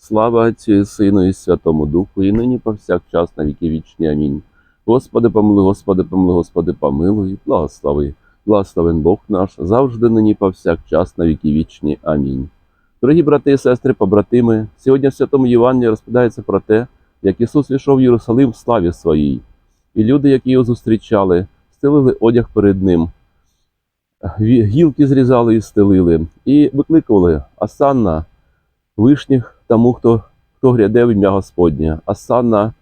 Слава Отцю і Сину і Святому Духу, і нині повсякчас на віки вічні. Амінь. Господи, помилуй, Господи, помилуй, Господи, помилуй, благослови. Благословен Бог наш, завжди нині повсякчас на віки вічні. Амінь. Дорогі брати і сестри, побратими, сьогодні в Святому Євангелії розповідається про те, як Ісус війшов в Єрусалим в славі своїй, і люди, які його зустрічали, стелили одяг перед ним, гілки зрізали і стелили, і викликували Асанна, вишніх тому, хто, хто гряде в ім'я Господнє, Асанна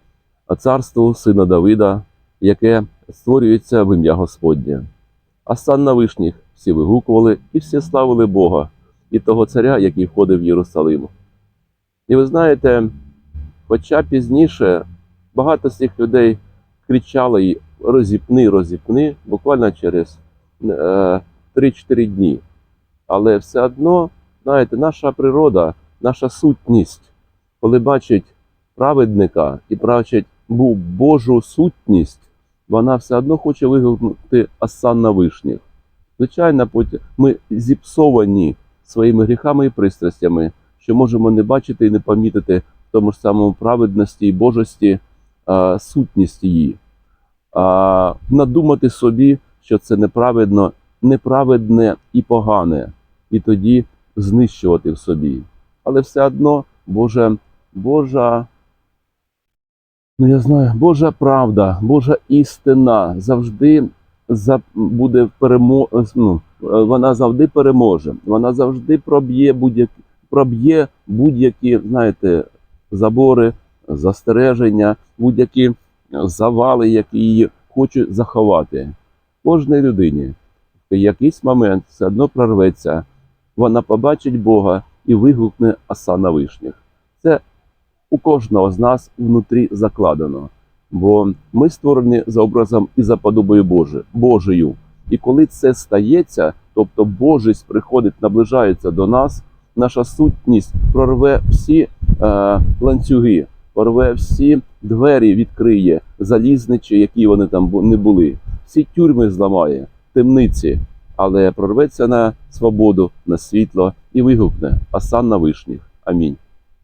царству сина Давида, яке створюється в ім'я Господнє. Асанна вишніх всі вигукували і всі славили Бога і того царя, який входив в Єрусалим. І ви знаєте, хоча пізніше багато з цих людей кричали й розіпни, розіпни, буквально через е, 3-4 дні. Але все одно, знаєте, наша природа, наша сутність, коли бачить праведника і бачить Божу сутність, вона все одно хоче вигукнути асан на вишніх. Звичайно, ми зіпсовані своїми гріхами і пристрастями, що можемо не бачити і не помітити в тому ж самому праведності і Божості а, сутність її. А, надумати собі, що це неправедно, неправедне і погане, і тоді знищувати в собі. Але все одно Божа, Божа, ну я знаю, Божа правда, Божа істина завжди за, буде перемо, ну, вона завжди переможе. Вона завжди проб'є будь-які проб'є будь-які, знаєте, забори, застереження, будь-які завали, які її хочуть заховати. Кожній людині в якийсь момент все одно прорветься, вона побачить Бога і вигукне оса на вишніх. Це у кожного з нас внутрі закладено. Бо ми створені за образом і за подобою Боже, Божою. І коли це стається, тобто Божість приходить, наближається до нас, наша сутність прорве всі е, ланцюги, порве всі двері, відкриє, залізничі, які вони там не були, всі тюрми зламає, темниці, але прорветься на свободу, на світло і вигукне Асан на вишніх. Амінь.